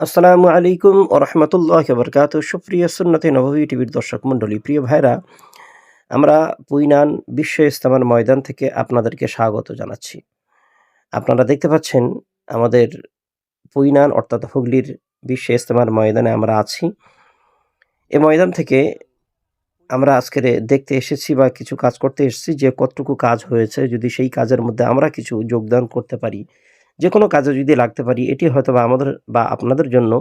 আসসালামু আলাইকুম ও রহমতুল্লাহ বরকাত সুপ্রিয় সুন্নতি নবী টিভির দর্শক মণ্ডলী, প্রিয় ভাইরা, আমরা পুইনান বিশ্ব ইস্তেমার ময়দান থেকে আপনাদেরকে স্বাগত জানাচ্ছি। আপনারা দেখতে পাচ্ছেন আমাদের পুইনান, অর্থাৎ হুগলির বিশ্ব ইস্তেমার ময়দানে আমরা আছি। এই ময়দান থেকে আমরা আজকের দেখতে এসেছি বা কিছু কাজ করতে এসেছি যে কতটুকু কাজ হয়েছে। যদি সেই কাজের মধ্যে আমরা কিছু যোগদান করতে পারি যে কোনো কাজে যদি লাগতে পারি এটি হয়তো বা আমাদের বা আপনাদের জন্য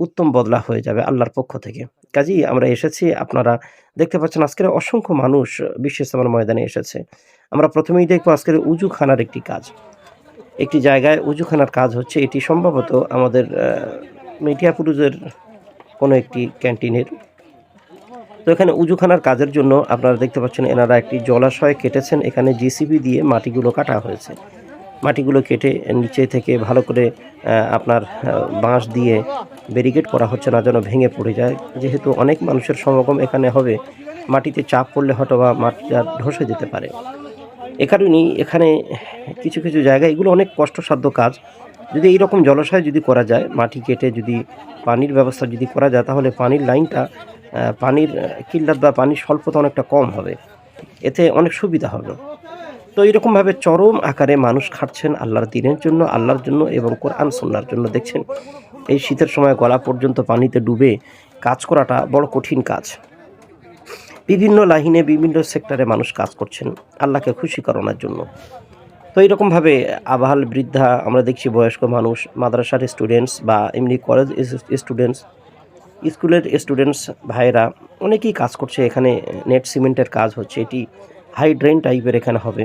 উত্তম বদলা হয়ে যাবে আল্লাহর পক্ষ থেকে। কাজেই আমরা এসেছি আপনারা দেখতে পাচ্ছেন আজকের অসংখ্য মানুষ বিশ্ব ইস্তেমার ময়দানে এসেছে। আমরা প্রথমেই দেখব আজকের উজুখানার একটি কাজ। একটি জায়গায় উজুখানার কাজ হচ্ছে এটি সম্ভবত আমাদের আহ, মেটিয়াপুরুজের কোনো একটি ক্যান্টিনের। তো এখানে উজুখানার কাজের জন্য আপনারা দেখতে পাচ্ছেন এনারা একটি জলাশয় কেটেছেন এখানে জিসিবি দিয়ে মাটিগুলো কাটা হয়েছে। মাটিগুলো কেটে নিচে থেকে ভালো করে আপনার বাঁশ দিয়ে ব্যারিকেড করা হচ্ছে না যেন ভেঙে পড়ে যায়। যেহেতু অনেক মানুষের সমাগম এখানে হবে, মাটিতে চাপ পড়লে হয়তো বা মাটিটা ধসে যেতে পারে। এ কারণেই এখানে কিছু কিছু জায়গায় এগুলো অনেক কষ্টসাধ্য কাজ। যদি এইরকম জলাশয় যদি করা যায়, মাটি কেটে যদি পানির ব্যবস্থা যদি করা যায়, তাহলে পানির লাইনটা পানির কিল্লাত বা পানির স্বল্পতা অনেকটা কম হবে। এতে অনেক সুবিধা হবে। তো এরকমভাবে চরম আকারে মানুষ খাটছেন আল্লাহর দিনের জন্য, আল্লাহর জন্য এবং কোরআন সন্ন্যার জন্য। দেখছেন, এই শীতের সময় গলা পর্যন্ত পানিতে ডুবে কাজ করাটা বড় কঠিন কাজ। বিভিন্ন লাইনে, বিভিন্ন সেক্টরে মানুষ কাজ করছেন আল্লাহকে খুশি করানোর জন্য। তো এইরকমভাবে আবাহাল বৃদ্ধা, আমরা দেখছি বয়স্ক মানুষ, মাদ্রাসার স্টুডেন্টস বা এমনি কলেজ স্টুডেন্টস স্কুলের স্টুডেন্টস ভাইয়েরা, অনেকেই কাজ করছে। এখানে নেট সিমেন্টের কাজ হচ্ছে, এটি হাই ড্রেন টাইপের এখানে হবে।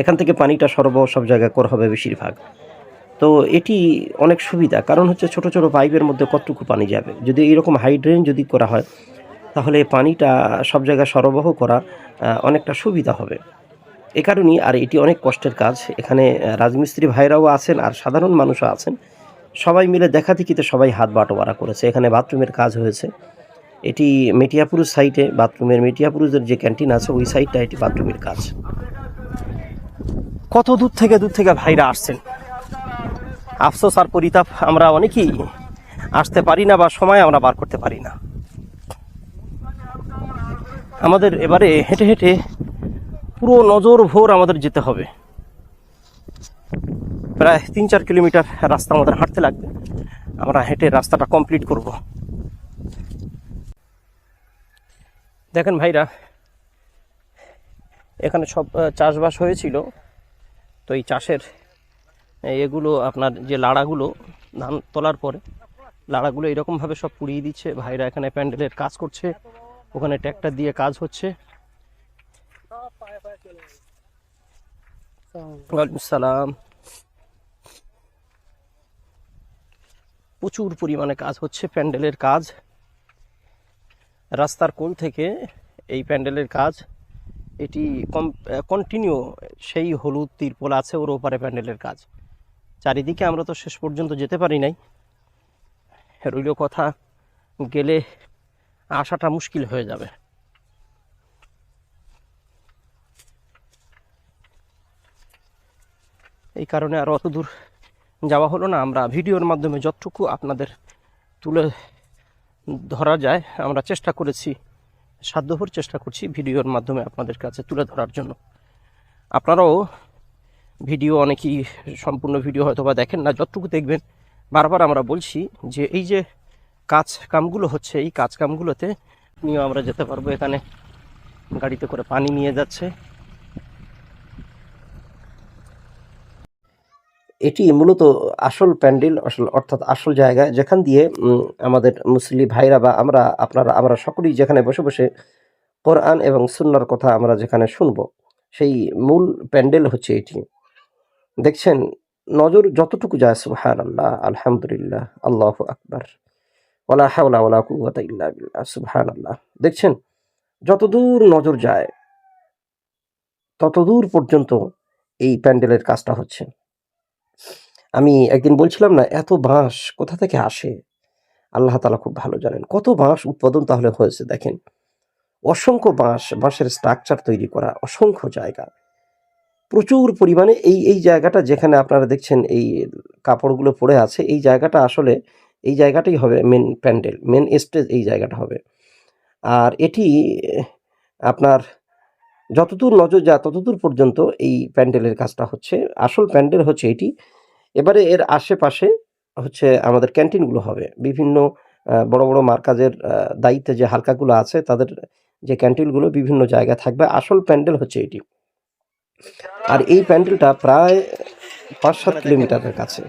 এখান থেকে পানিটা সরবরাহ সব জায়গায় করা হবে বেশিরভাগ। তো এটি অনেক সুবিধা, কারণ হচ্ছে ছোট ছোট পাইপের মধ্যে কতটুকু পানি যাবে? যদি এরকম হাইড্রেন যদি করা হয়, তাহলে পানিটা সব জায়গায় সরবরাহ করা অনেকটা সুবিধা হবে। এ কারণেই আর এটি অনেক কষ্টের কাজ। এখানে রাজমিস্ত্রি ভাইরাও আছেন আর সাধারণ মানুষও আছেন। সবাই মিলে দেখা দেখিতে সবাই হাত বাটোয়ারা করেছে। এখানে বাথরুমের কাজ হয়েছে। এটি মেটিয়াপুরুষ সাইটে বাথরুমের মেটিয়াপুরুষের যে ক্যান্টিন আছে, ওই সাইডটা এটি বাথরুমের কাজ। কত দূর থেকে দূর থেকে ভাইরা আসছেন? আফসোস আর পরিতাপ আমরা অনেকেই আসতে পারি না বা সময় আমরা বার করতে পারি না। আমাদের এবারে হেঁটে হেঁটে পুরো নজর ভোর আমাদের যেতে হবে। প্রায় তিন চার কিলোমিটার রাস্তা আমাদের হাঁটতে লাগবে। আমরা হেঁটে রাস্তাটা কমপ্লিট করব। দেখেন ভাইরা, এখানে সব চাষবাস হয়েছিল। তো এই চাষের এগুলো আপনার যে লাড়াগুলো ধান তোলার পরে, লাড়াগুলো এরকমভাবে সব পুড়িয়ে দিচ্ছে। ভাইরা এখানে প্যান্ডেলের কাজ করছে, ওখানে ট্র্যাক্টর দিয়ে কাজ হচ্ছে। সালাম প্রচুর পরিমাণে কাজ হচ্ছে প্যান্ডেলের কাজ। রাস্তার কোল থেকে এই প্যান্ডেলের কাজ এটি কম কন্টিনিউ সেই হলুদ তিরপল আছে ওর ওপারে প্যান্ডেলের কাজ। চারিদিকে আমরা তো শেষ পর্যন্ত যেতে পারি নাই। রইল কথা, গেলে আসাটা মুশকিল হয়ে যাবে। এই কারণে আর অত দূর যাওয়া হলো না। আমরা ভিডিওর মাধ্যমে যতটুকু আপনাদের তুলে ধরা যায়, আমরা চেষ্টা করেছি। সাধ্যভর চেষ্টা করছি ভিডিওর মাধ্যমে আপনাদের কাছে তুলে ধরার জন্য। আপনারাও ভিডিও অনেকেই সম্পূর্ণ ভিডিও হয়তো বা দেখেন না, যতটুকু দেখবেন, বারবার আমরা বলছি যে এই যে কাজ কামগুলো হচ্ছে, এই কাজ কামগুলোতে নিয়েও আমরা যেতে পারব। এখানে গাড়িতে করে পানি নিয়ে যাচ্ছে। এটি মূলত আসল প্যান্ডেল, আসল অর্থাৎ আসল জায়গা যেখান দিয়ে আমাদের মুসলি ভাইরা বা আমরা, আপনারা, আমরা সকলেই যেখানে বসে বসে কোরআন এবং সুন্নার কথা আমরা যেখানে শুনব, সেই মূল প্যান্ডেল হচ্ছে এটি। দেখছেন, নজর যতটুকু যায় সুবহান আল্লাহ আলহামদুলিল্লাহ, আল্লাহ আকবার। ওলা হাওলা ওলা সুবহান আল্লাহ দেখছেন, যতদূর নজর যায়, ততদূর পর্যন্ত এই প্যান্ডেলের কাজটা হচ্ছে। আমি একদিন বলছিলাম না, এত বাঁশ কোথা থেকে আসে? আল্লাহ তালা খুব ভালো জানেন। কত বাঁশ উৎপাদন তাহলে হয়েছে দেখেন। অসংখ্য বাঁশ, বাঁশের স্ট্রাকচার তৈরি করা, অসংখ্য জায়গা। প্রচুর পরিমাণে এই এই জায়গাটা যেখানে আপনারা দেখছেন এই কাপড়গুলো পড়ে আছে, এই জায়গাটা আসলে, এই জায়গাটাই হবে মেন প্যান্ডেল মেন স্টেজ এই জায়গাটা হবে। আর এটি, আপনার যতদূর নজর যা, ততদূর পর্যন্ত এই প্যান্ডেলের কাজটা হচ্ছে। আসল প্যান্ডেল হচ্ছে এটি। এবারে এর আশেপাশে হচ্ছে আমাদের ক্যান্টিনগুলো হবে। বিভিন্ন বড় বড় মার্কাজের দায়িত্বে যে হালকাগুলো আছে তাদের যে ক্যান্টিনগুলো বিভিন্ন জায়গায় থাকবে। আসল প্যান্ডেল হচ্ছে এটি। আর এই প্যান্ডেলটা প্রায় পাঁচ সাত কিলোমিটারের কাছে।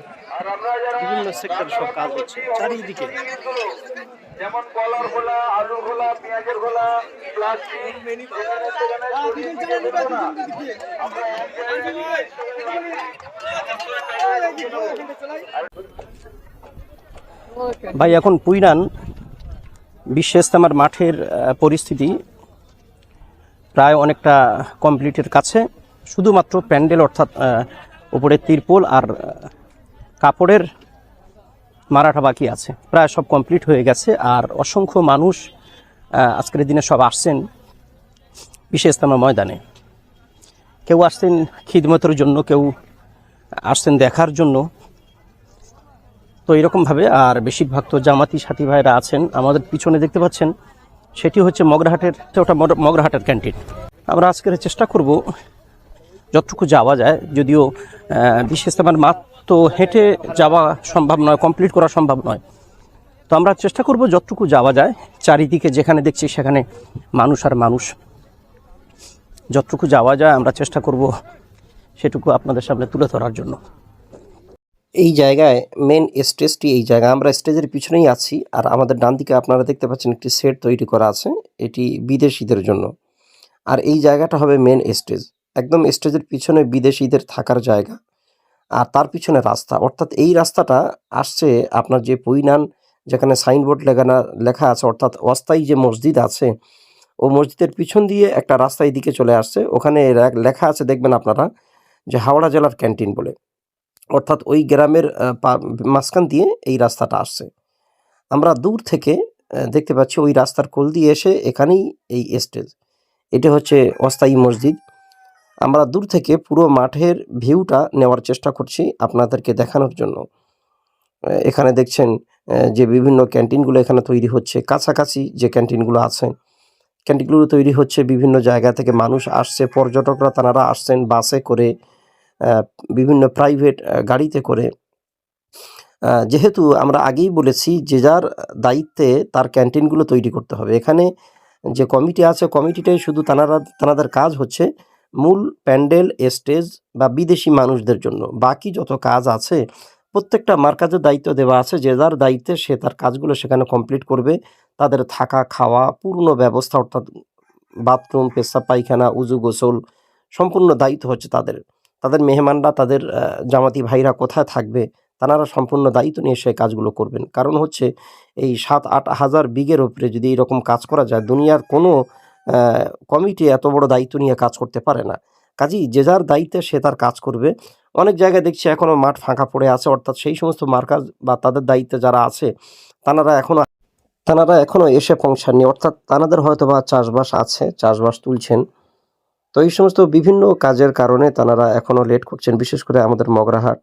সেক্টর সব কাজ হচ্ছে চারিদিকে। যেমন কলার খোলা আলু খোলা পেঁয়াজের খোলা প্লাস্টিক ভাই এখন পুইরান বিশ্ব ইস্তেমার মাঠের পরিস্থিতি প্রায় অনেকটা কমপ্লিটের কাছে। শুধুমাত্র প্যান্ডেল অর্থাৎ উপরে তিরপোল আর কাপড়ের মারাঠা বাকি আছে। প্রায় সব কমপ্লিট হয়ে গেছে। আর অসংখ্য মানুষ আজকের দিনে সব আসছেন বিশেষ ইস্তেমা ময়দানে। কেউ আসছেন খিদমতের জন্য, কেউ আসছেন দেখার জন্য। তো এরকমভাবে আর বেশিরভাগ তো জামাতি সাথী ভাইরা আছেন। আমাদের পিছনে দেখতে পাচ্ছেন, সেটি হচ্ছে মগরাহাটের ওটা মগ- মগরাহাটের ক্যান্টিন। আমরা আজকের চেষ্টা করব, যতটুকু যাওয়া যায়, যদিও বিশেষ আমার মাঠ তো হেঁটে যাওয়া সম্ভব নয় কমপ্লিট করা সম্ভব নয়। তো আমরা চেষ্টা করব যতটুকু যাওয়া যায়, চারিদিকে যেখানে দেখছি সেখানে মানুষ আর মানুষ। যতটুকু যাওয়া যায় আমরা চেষ্টা করব সেটুকু আপনাদের সামনে তুলে ধরার জন্য। এই জায়গায় মেন স্টেজটি এই জায়গা আমরা স্টেজের পিছনেই আছি আর আমাদের ডান দিকে আপনারা দেখতে পাচ্ছেন একটি সেট তৈরি করা আছে। এটি বিদেশিদের জন্য। আর এই জায়গাটা হবে মেন স্টেজ একদম স্টেজের পিছনে বিদেশিদের থাকার জায়গা। আর তার পিছনে রাস্তা। অর্থাৎ এই রাস্তাটা আসছে আপনার যে পৈনান যেখানে সাইনবোর্ড লেখানা লেখা আছে, অর্থাৎ অস্থায়ী যে মসজিদ আছে, ও মসজিদের পিছন দিয়ে একটা রাস্তা দিকে চলে আসছে। ওখানে লেখা আছে, দেখবেন আপনারা, যে হাওড়া জেলার ক্যান্টিন বলে। অর্থাৎ ওই গ্রামের মাঝখান দিয়ে এই রাস্তাটা আসছে। আমরা দূর থেকে দেখতে পাচ্ছি ওই রাস্তার কোল দিয়ে এসে এখানেই এই স্টেজ। এটা হচ্ছে অস্থায়ী মসজিদ। আমরা দূর থেকে পুরো মাঠের ভিউটা নেওয়ার চেষ্টা করছি আপনাদেরকে দেখানোর জন্য। এখানে দেখছেন যে বিভিন্ন ক্যান্টিনগুলো এখানে তৈরি হচ্ছে। কাছাকাছি যে ক্যান্টিনগুলো আছে, ক্যান্টিনগুলো তৈরি হচ্ছে বিভিন্ন জায়গা থেকে মানুষ আসছে, পর্যটকরা তারা আসছেন বাসে করে বিভিন্ন প্রাইভেট গাড়িতে করে। যেহেতু আমরা আগেই বলেছি যে যার দায়িত্বে তার ক্যান্টিনগুলো তৈরি করতে হবে। এখানে যে কমিটি আছে, কমিটিটাই শুধু তানারা তানাদের কাজ হচ্ছে মূল প্যান্ডেল, স্টেজ বা বিদেশি মানুষদের জন্য। বাকি যত কাজ আছে, প্রত্যেকটা মার্কাজের দায়িত্ব দেওয়া আছে। যে যার দায়িত্বে সে তার কাজগুলো সেখানে কমপ্লিট করবে। তাদের থাকা, খাওয়া পূর্ণ ব্যবস্থা অর্থাৎ বাথরুম পেশাব, পায়খানা, উজু, গোসল সম্পূর্ণ দায়িত্ব হচ্ছে তাদের। তাদের মেহমানরা, তাদের জামাতি ভাইরা কোথায় থাকবে তারা সম্পূর্ণ দায়িত্ব নিয়ে সেই কাজগুলো করবেন। কারণ হচ্ছে এই সাত আট হাজার বিঘের ওপরে যদি এরকম কাজ করা যায়, দুনিয়ার কোনো কমিটি এত বড় দায়িত্ব নিয়ে কাজ করতে পারে না। কাজেই যে যার দায়িত্বে সে তার কাজ করবে। অনেক জায়গায় দেখছি এখনও মাঠ ফাঁকা পড়ে আছে, অর্থাৎ সেই সমস্ত মার্কাজ বা তাদের দায়িত্বে যারা আছে, তানারা এখনও তানারা এখনও এসে পৌঁছাননি। অর্থাৎ তানাদের হয়তো বা চাষবাস আছে, চাষবাস তুলছেন। তো এই সমস্ত বিভিন্ন কাজের কারণে তানারা এখনও লেট করছেন। বিশেষ করে আমাদের মগরাহাট,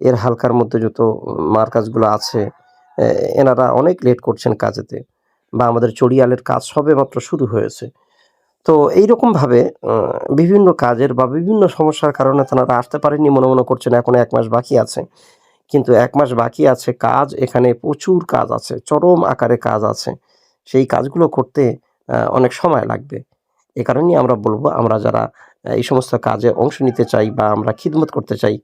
এর হালকার মধ্যে যত মার কাজগুলো আছে এনারা অনেক লেট করছেন কাজেতে। বা আমাদের চড়িয়ালের কাজ সবে মাত্র শুরু হয়েছে। তো এইরকমভাবে বিভিন্ন কাজের বা বিভিন্ন সমস্যার কারণে তারা আসতে পারেননি, মনে মনে করছেন এখন এক মাস বাকি আছে। কিন্তু এক মাস বাকি আছে, কাজ এখানে প্রচুর কাজ আছে, চরম আকারে কাজ আছে। সেই কাজগুলো করতে অনেক সময় লাগবে। এ কারণেই আমরা বলব, আমরা যারা এই সমস্ত কাজে অংশ নিতে চাই বা আমরা খিদমত করতে চাই,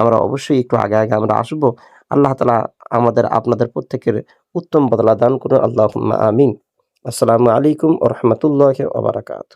আমরা অবশ্যই একটু আগে আগে আমরা আসব। আল্লাহ তালা আমাদের, আপনাদের প্রত্যেকের উত্তম বদলা দান করুন আল্লাহ আমিন আসসালামু আলাইকুম ও রহমতুল্লাহ ওবরাকাত